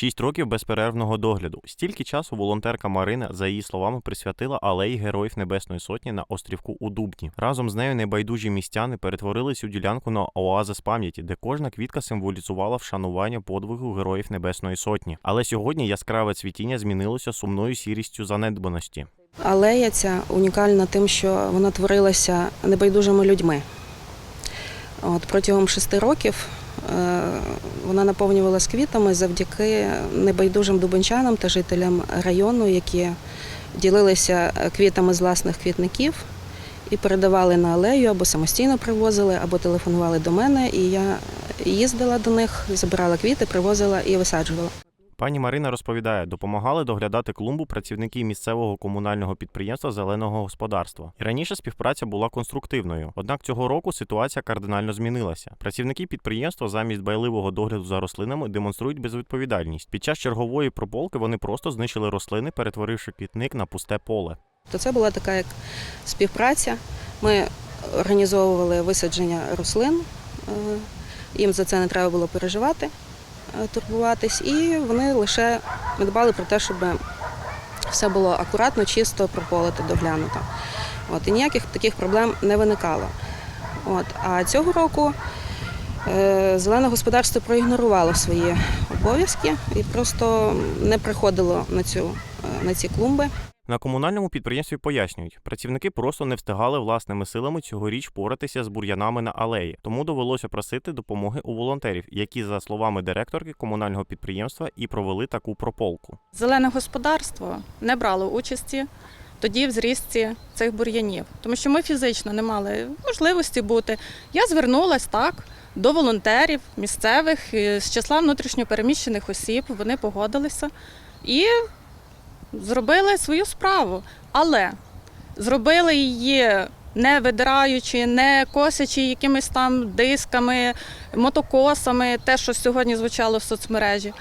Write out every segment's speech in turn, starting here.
Шість років безперервного догляду. Стільки часу волонтерка Марина, за її словами, присвятила алеї Героїв Небесної Сотні на острівку у Дубні. Разом з нею небайдужі містяни перетворили цю ділянку на оазис пам'яті, де кожна квітка символізувала вшанування подвигу Героїв Небесної Сотні. Але сьогодні яскраве цвітіння змінилося сумною сірістю занедбаності. Алея ця унікальна тим, що вона творилася небайдужими людьми. От, протягом шести років вона наповнювалась квітами завдяки небайдужим дубенчанам та жителям району, які ділилися квітами з власних квітників і передавали на алею або самостійно привозили, або телефонували до мене. І я їздила до них, забирала квіти, привозила і висаджувала. Пані Марина розповідає, допомагали доглядати клумбу працівники місцевого комунального підприємства зеленого господарства. І раніше співпраця була конструктивною. Однак цього року ситуація кардинально змінилася. Працівники підприємства замість байливого догляду за рослинами демонструють безвідповідальність. Під час чергової прополки вони просто знищили рослини, перетворивши квітник на пусте поле. То це була така як співпраця. Ми організовували висадження рослин, е, їм за це не треба було переживати, турбуватись, і вони лише дбали про те, щоб все було акуратно, чисто, прополито, доглянуто. От, і ніяких таких проблем не виникало. От, а цього року е, зелене господарство проігнорувало свої обов'язки і просто не приходило на, цю, е, на ці клумби. На комунальному підприємстві пояснюють, працівники просто не встигали власними силами цьогоріч поратися з бур'янами на алеї, тому довелося просити допомоги у волонтерів, які, за словами директорки комунального підприємства, і провели таку прополку. Зелене господарство не брало участі тоді в зрісті цих бур'янів, тому що ми фізично не мали можливості бути. Я звернулася так до волонтерів місцевих е, з числа внутрішньопереміщених осіб. Вони погодилися і зробили свою справу. Але зробили її не видираючи, не косячи якимись там дисками, мотокосами, те, що сьогодні звучало в соцмережі.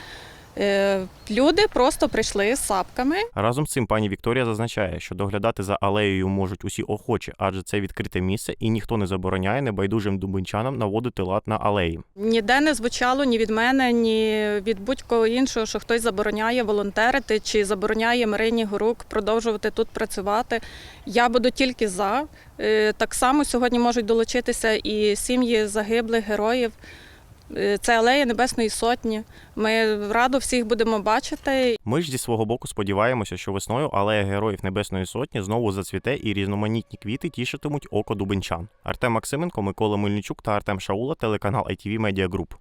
Е, Люди просто прийшли з сапками Разом з цим пані Вікторія зазначає, що доглядати за алеєю можуть усі охочі, адже це відкрите місце, і ніхто не забороняє небайдужим дубинчанам наводити лад на алеї. Ніде не звучало ні від мене, ні від будь-кого іншого, що хтось забороняє волонтерити чи забороняє Марині Горук продовжувати тут працювати. Я буду тільки за. Е, Так само сьогодні можуть долучитися і сім'ї загиблих героїв. Е, Це алея Небесної Сотні. Ми радо всіх будемо бачити. Ми ж зі свого боку сподіваємося, що весною алея Героїв Небесної Сотні знову зацвіте і різноманітні квіти тішитимуть око дубинчан. Артем Максименко, Микола Мельничук та Артем Шаула, телеканал ITV Media Group.